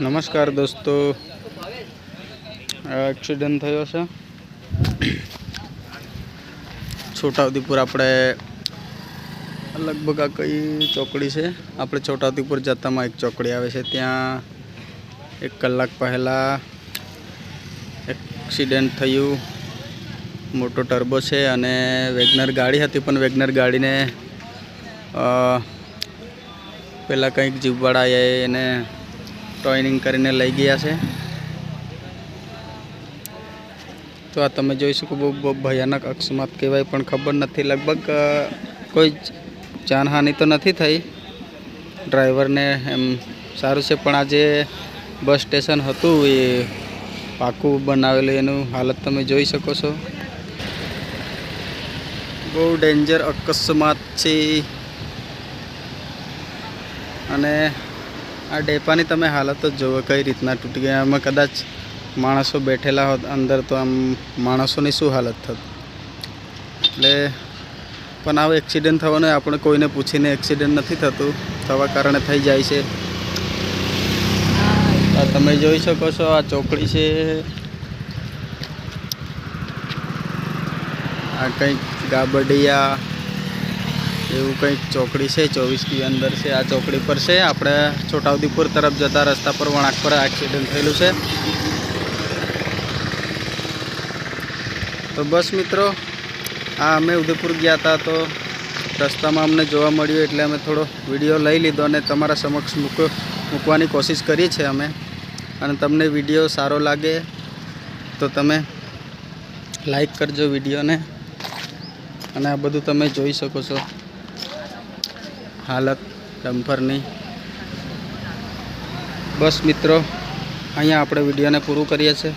નમસ્કાર દોસ્તો. એક્સિડન્ટ થયો છે. છોટાઉદેપુર આપણે લગભગ આ કઈ ચોકડી છે? આપણે છોટાઉદેપુર જતામાં એક ચોકડી આવે છે. ત્યાં એક કલાક પહેલાં એક્સિડન્ટ થયું. મોટો ટર્બો છે અને વેગનર ગાડી હતી, પણ વેગનર ગાડીને પહેલાં કંઈક કંઈક આવ્યા એને ટોઈનિંગ કરીને લઈ ગયા છે. તો આ તમે જોઈ શકો, બહુ ભયાનક અકસ્માત કહેવાય, પણ ખબર નથી. લગભગ કોઈ જાનહાનિ તો નથી થઈ. ડ્રાઈવરને એમ સારું છે, પણ આજે બસ સ્ટેશન હતું, એ પાકું બનાવેલું, એનું હાલત તમે જોઈ શકો છો. બહુ ડેન્જર અકસ્માત છે. અને આ ડેપાની તમે હાલત જ જુઓ કઈ રીતના તૂટી ગયા. આમાં કદાચ માણસો બેઠેલા હોત અંદર તો આમ માણસોની શું હાલત થત? એટલે પણ આવું એક્સિડન્ટ થવાનું આપણે કોઈને પૂછીને એક્સિડન્ટ નથી થતું. થવા કારણે થઈ જાય છે. આ તમે જોઈ શકો છો, આ ચોકડી છે. આ કંઈક ગાબડિયા એવું કંઈક ચોકડી છે ચોવીસની અંદર છે, આ ચોકડી પર છે. આપણે છોટાઉદેપુર તરફ જતા રસ્તા પર વણાક પર એક્સિડન્ટ થયેલું છે. તો બસ મિત્રો, આ અમે ઉદયપુર ગયા હતા તો રસ્તામાં અમને જોવા મળ્યું એટલે અમે થોડો વીડિયો લઈ લીધો અને તમારા સમક્ષ મૂક, મૂકવાની કોશિશ કરી છે અમે. અને તમને વીડિયો સારો લાગે તો તમે લાઈક કરજો વિડીયોને. અને આ બધું તમે જોઈ શકો છો. હાલત ડમ્પરની બસ મિત્રો અહીંયા આપણે વિડીયોને પૂરું કરીએ છીએ.